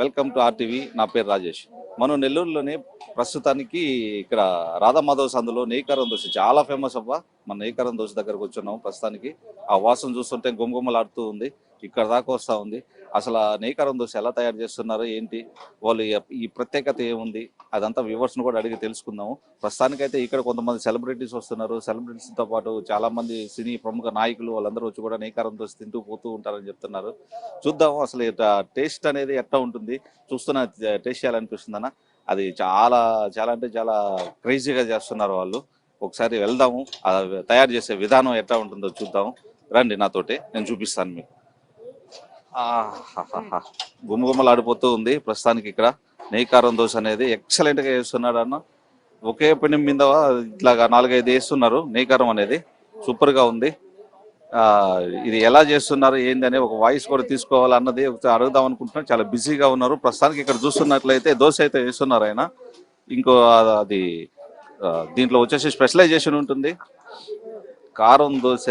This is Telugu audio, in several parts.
Welcome to RTV. నా పేరు రాజేష్. మనం నెల్లూరులోనే ప్రస్తుతానికి ఇక్కడ రాధామాధవ్ సందులో నెయ్యకారం దోశ చాలా ఫేమస్ అవ్వ మన నెయ్యకారం దోశ దగ్గరకు వచ్చున్నాం ప్రస్తుతానికి. ఆ వాసన చూస్తుంటే గుమగుమలాడుతూ ఉంది. ఇక్కడ దాకా వస్తూ ఉంది. అసలు ఆ నెయ్యకారం దోశ ఎలా తయారు చేస్తున్నారు ఏంటి వాళ్ళు ఈ- ప్రత్యేకత ఏముంది అదంతా వ్యూవర్స్ను కూడా అడిగి తెలుసుకుందాము. ప్రస్తుతానికైతే ఇక్కడ కొంతమంది సెలబ్రిటీస్ వస్తున్నారు. సెలబ్రిటీస్తో పాటు చాలామంది సినీ ప్రముఖ నాయకులు వాళ్ళందరూ వచ్చి కూడా నేకారం దోశ తింటూ పోతూ ఉంటారని చెప్తున్నారు. చూద్దాము అసలు టేస్ట్ అనేది ఎట్లా ఉంటుంది? చూస్తున్న టేస్ట్ చేయాలనిపిస్తుంది అన్న. అది చాలా చాలా అంటే చాలా క్రేజీగా చేస్తున్నారు వాళ్ళు. ఒకసారి వెళ్దాము. తయారు చేసే విధానం ఎట్లా ఉంటుందో చూద్దాము. రండి నాతోటి నేను చూపిస్తాను మీకు. గుమగుమలాడిపోతూ ఉంది ప్రస్తుతానికి ఇక్కడ. నెయ్యకారం దోశ అనేది ఎక్సలెంట్గా అన్న. ఒకే పిండి మీద ఇట్లాగా నాలుగైదు వేస్తున్నారు నెయ్యకారం అనేది. సూపర్గా ఉంది ఇది ఎలా చేస్తున్నారు ఏంది ఒక వాయిస్ కూడా తీసుకోవాలన్నది అడుగుదాం అనుకుంటున్నాను. చాలా బిజీగా ఉన్నారు. ప్రస్తుతానికి ఇక్కడ చూస్తున్నట్లయితే దోశ అయితే వేస్తున్నారు ఆయన. ఇంకో అది దీంట్లో వచ్చేసి స్పెషలైజేషన్ ఉంటుంది. కారం దోశ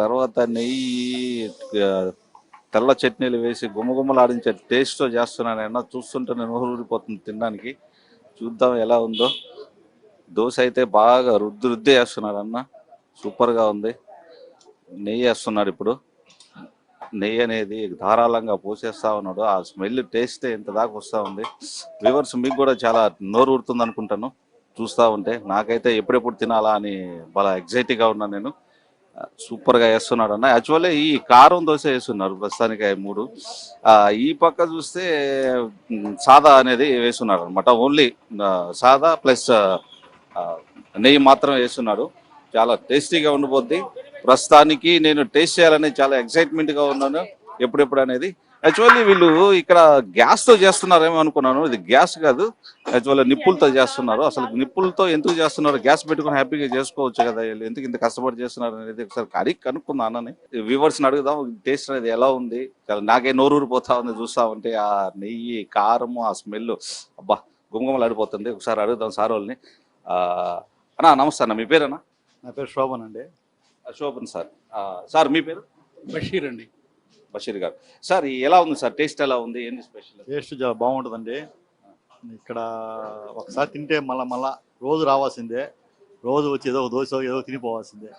తర్వాత నెయ్యి తెల్ల చట్నీలు వేసి గుమగుమలాడించే టేస్ట్తో చేస్తున్నాను ఆయన చూస్తుంటే నేను ఊరిపోతుంది తినడానికి. చూద్దాం ఎలా ఉందో. దోశ అయితే బాగా రుద్ది రుద్ది వేస్తున్నాడు అన్న. సూపర్గా ఉంది. నెయ్యి వేస్తున్నాడు ఇప్పుడు. నెయ్యి అనేది ధారాళంగా పోసేస్తా ఉన్నాడు. ఆ స్మెల్ టేస్ట్ ఎంత దాకా వస్తూ ఉంది. వ్యూవర్స్ మీకు కూడా చాలా నోరు ఊరుతుంది అనుకుంటాను. చూస్తూ ఉంటే నాకైతే ఎప్పుడెప్పుడు తినాలా అని బాగా ఎగ్జైటీగా ఉన్నాను నేను. సూపర్గా వేస్తున్నాడు అన్న యాక్చువల్లీ ఈ కారం దోశ వేస్తున్నారు ప్రస్తుతానికి మూడు. ఆ, ఈ పక్క చూస్తే సాదా అనేది వేస్తున్నారు అనమాట ఓన్లీ సాదా ప్లస్ నెయ్యి మాత్రం వేస్తున్నాడు. చాలా టేస్టీగా ఉండిపోద్ది. ప్రస్తుతానికి నేను టేస్ట్ చేయాలని చాలా ఎక్సైట్మెంట్గా ఉన్నాను. ఎప్పుడెప్పుడు అనేది యాక్చువల్లీ వీళ్ళు ఇక్కడ gas తో చేస్తున్నారేమో అనుకున్నాను. ఇది గ్యాస్ కాదు. యాక్చువల్లీ నిప్పులతో చేస్తున్నారు. అసలు నిప్పులతో ఎందుకు చేస్తున్నారు? గ్యాస్ పెట్టుకుని హ్యాపీగా చేసుకోవచ్చు కదా వీళ్ళు. ఎందుకు ఇంత కష్టపడి చేస్తున్నారు అనేది ఒకసారి అడిగి కనుక్కుందాం అన్నని. వ్యూవర్స్ని అడుగుదాం. టేస్ట్ అనేది ఎలా ఉంది? నాకే నోరూరు పోతా ఉంది చూస్తా ఉంటే. ఆ నెయ్యి కారము ఆ స్మెల్ అబ్బా గుమగుమలు ఆడిపోతుంది ఒకసారి అడుగుదాం సార్ వాళ్ళని. ఆ, అన్నా నమస్తే అన్న. మీ పేరేనా నా పేరు శోభన్ అండి. శోభన్ సార్. సార్ మీ పేరు? బషీర్ అండి. బషీర్ గారు. సార్ ఎలా ఉంది సార్? టేస్ట్ ఎలా ఉంది? ఏంది స్పెషల్? టేస్ట్ చాలా బాగుంటుందండి. ఇక్కడ ఒకసారి తింటే మళ్ళా మళ్ళా రోజు రావాల్సిందే. రోజు వచ్చి ఏదో దోశ ఏదో తినిపోవాల్సిందే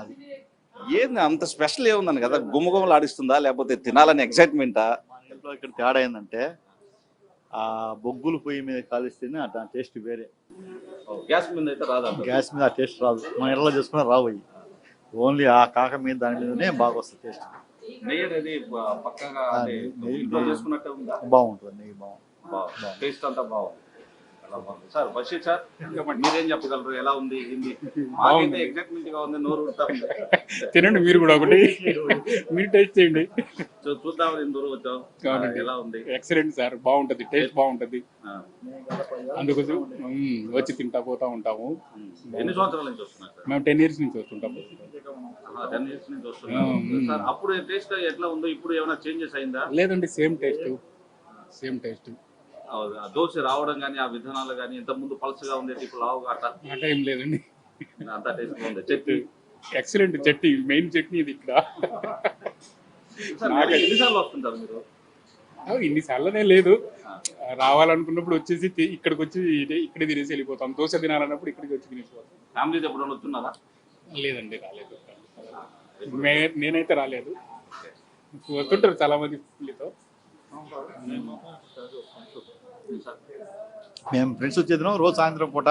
అది. ఏంది అంత స్పెషల్ ఏముందని కదా? గుమగుమలు ఆడిస్తుందా లేకపోతే తినాలని ఎక్సైట్మెంటా? ఇంట్లో ఇక్కడ తేడా ఏంటంటే ఆ బొగ్గులు పొయ్యి మీద కాలిస్తేనే ఆ టేస్ట్ వేరే. గ్యాస్ మీద అయితే రాదా గ్యాస్ మీద ఆ టేస్ట్ రాదు. మనం ఎట్లా చేసుకున్నా రావు ఓన్లీ ఆ కాక మీద దాని మీదనే బాగా వస్తుంది టేస్ట్. నెయ్యి అనేది ప- పక్కగా ఇంట్లో. చేసుకున్నట్టే ఉందా? బాగుంటుంది నెయ్యి బాగుంటుంది. టేస్ట్ అంతా బాగుంది. సార్ బషీర్ సార్ మీరేం చెప్పగలరు? ఎలా ఉంది? ఏంది? మాకైతే ఎగ్జైట్మెంట్గా ఉంది నోరు. తినండి మీరు కూడా ఒకటి. మీరు టేస్ట్ చేయండి. దూరం వచ్చాం. ఎలా ఉంది? Excellent sir. బాగుంటది. టేస్ట్ బాగుంటది. అందుకోసం వచ్చి తింటా పోతా ఉంటాము. ఎన్ని సంవత్సరాల నుంచి వస్తున్నారు మేము టెన్ ఇయర్స్ నుంచి వస్తుంటాము టెన్ ఇయర్స్ నుంచి వస్తున్నారు మ్మ్. సార్ అప్పుడు టేస్ట్ ఎట్లా ఉందో ఇప్పుడు ఏమైనా చేంజెస్ అయిందా? లేదండి same taste same taste dosa రావడం కానీ ఆ విధానాలు కానీ ఇంత ముందు పల్సగా ఉంది ఇప్పుడు లావుగా అట్లా లేదండి. అంతా టేస్ట్ ఉంది చట్నీ? ఎక్సలెంట్ చట్నీ మెయిన్ చట్నీ ఇది ఇక్కడ. ఎన్నిసార్లు వస్తుంటారు మీరు? ఇన్నిసార్లనే లేదు. రావాలనుకున్నప్పుడు వచ్చేసి ఇక్కడికి వచ్చి ఇక్కడే తినేసి వెళ్ళిపోతాం. దోశ తినాలన్నప్పుడు ఇక్కడికి వచ్చి తినేసిపోతాం ఫ్యామిలీతో ఎప్పుడైనా వస్తున్నారా? లేదండి రాలేదు. మే నేనైతే రాలేదు. వస్తుంటారు చాలా మంది ఫ్యామిలీతో. మేము ఫ్రెండ్స్ వచ్చేదినాం రోజు సాయంత్రం పూట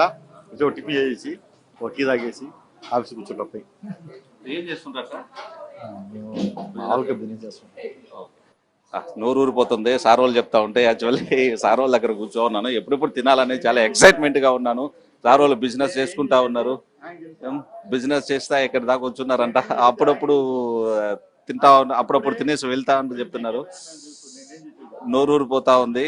వచ్చి ఒక టిఫిన్ చేసి ఒక టీ తాగేసి ఆఫీస్ కూర్చోటం పోయి. ఏం చేస్తుంటారు సార్? మేము మామూలుగా బిజినెస్ చేస్తాం ఆ, నోరు ఊరిపోతుంది సార్ వాళ్ళు చెప్తా ఉంటే యాక్చువల్లీ సార్ వాళ్ళ దగ్గర కూర్చో ఉన్నాను ఎప్పుడెప్పుడు తినాలని చాలా ఎక్సైట్మెంట్గా ఉన్నాను. వాళ్ళు బిజినెస్ చేసుకుంటా ఉన్నారు. బిజినెస్ చేస్తా ఇక్కడ దాకా వచ్చున్నారంట. అప్పుడప్పుడు తింటా అప్పుడప్పుడు తినేసి వెళ్తా అని చెప్తున్నారు. నోరు ఊరిపోతా ఉంది.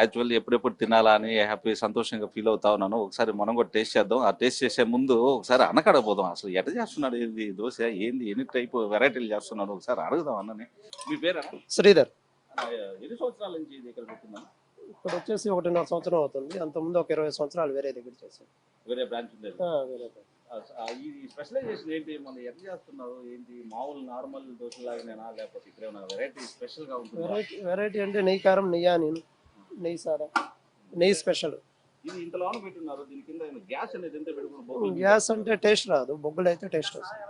యాక్చువల్లీ ఎప్పుడెప్పుడు తినాలా అని హ్యాపీ సంతోషంగా ఫీల్ అవుతా ఉన్నాను. ఒకసారి మనం కూడా టేస్ట్ చేద్దాం. ఆ టేస్ట్ చేసే ముందు ఒకసారి అనకడపోదాం అసలు ఎట చేస్తున్నాడు ఏంది దోశ ఏంది? ఎన్ని టైప్ వెరైటీలు చేస్తున్నాడు? ఒకసారి అడుగుదాం అన్నని. మీ పేరు శ్రీధర్. ఎన్ని సంవత్సరాల నుంచి ఇది ఇక్కడ ఇప్పుడు వచ్చేసి ఒకటిన్నర సంవత్సరం అవుతుంది. అంతకుముందు ఒక ఇరవై సంవత్సరాలు వేరే దగ్గర చేశాను వేరే బ్రాంచ్ ఉండేది ఆ, వేరే దగ్గర. ఆ, ఈ స్పెషలైజేషన్ ఏంటి? మన ఎట్లా చేస్తున్నారు ఏంటి? మామూలు నార్మల్ దోశలాగానేనా? లేకపోతే ఇక్కడ ఏమైనా వెరైటీ స్పెషల్గా ఉంటుంది? వెరైటీ వెరైటీ అంటే నెయ్యి కారం నెయ్యా నేను నెయ్యి సారా నెయ్యి స్పెషల్. ఇది ఇంత లోన పెట్టున్నారు. దీని కింద గ్యాస్ అనేది ఎంత పెట్టుకున్నారు గ్యాస్ అంటే టేస్ట్ రాదు. బొగ్గులు అయితే టేస్ట్ వస్తుంది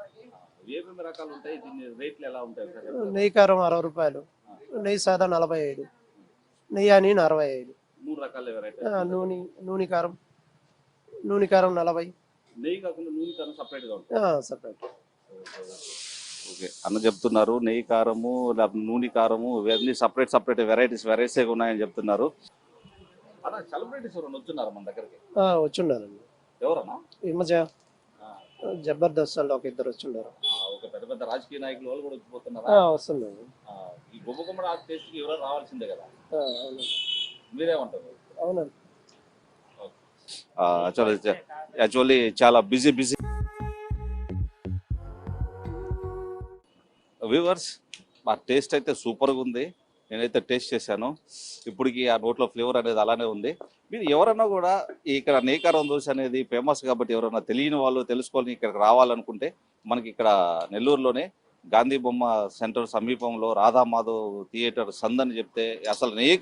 ఏమేమి రకాలు ఉంటాయి? దీని రేట్లు ఎలా ఉంటాయి? సార్ నెయ్యి కారం అరవై రూపాయలు నెయ్యి సాదా నలభై ఐదు. నెయ్యి నేను అరవై ఐదు. మూడు రకాల వెరైటీ ఆ, నూనె నూనె కారం నూనె కారం నలభై. నెయ్యి కాకుండా నూనె కారం సపరేట్గా ఉంటుంది. సపరేట్ ఓకే అన్న చెప్తున్నారు నెయ్యి కారము లేకపోతే నూనె కారము ఇవన్నీ సపరేట్ సపరేట్ వెరైటీస్ వెరైటీస్ ఉన్నాయని చెప్తున్నారు. అన్న సెలబ్రిటీస్ ఎవరైనా వచ్చున్నారు మన దగ్గరికి? ఎవరన్నా? ఈ మధ్య జబర్దస్త్ వాళ్ళు ఒక ఇద్దరు వచ్చుండారు. ఒక పెద్ద పెద్ద రాజకీయ నాయకులు వాళ్ళు కూడా ఆ, వచ్చిపోతున్నారా వస్తున్నారు ఆ, ఈ గుమ్మ గుమ్మడి ఆ టేస్ట్ ఎవరో రావాల్సిందే కదా. మీరేమంటారు? అవునండి. యాక్చువల్లీ చాలా బిజీ బిజీ వ్యూవర్స్ ఆ టేస్ట్ అయితే సూపర్గా ఉంది. నేనైతే టేస్ట్ చేశాను. ఇప్పటికి ఆ నోట్లో ఫ్లేవర్ అనేది అలానే ఉంది. మీరు ఎవరైనా కూడా ఇక్కడ నేకారం దోశ అనేది ఫేమస్ కాబట్టి ఎవరైనా తెలియని వాళ్ళు తెలుసుకొని ఇక్కడికి రావాలనుకుంటే మనకి ఇక్కడ నెల్లూరులోనే గాంధీ బొమ్మ సెంటర్ సమీపంలో రాధామాధవ్ థియేటర్ సందని చెప్తే అసలు నేకారం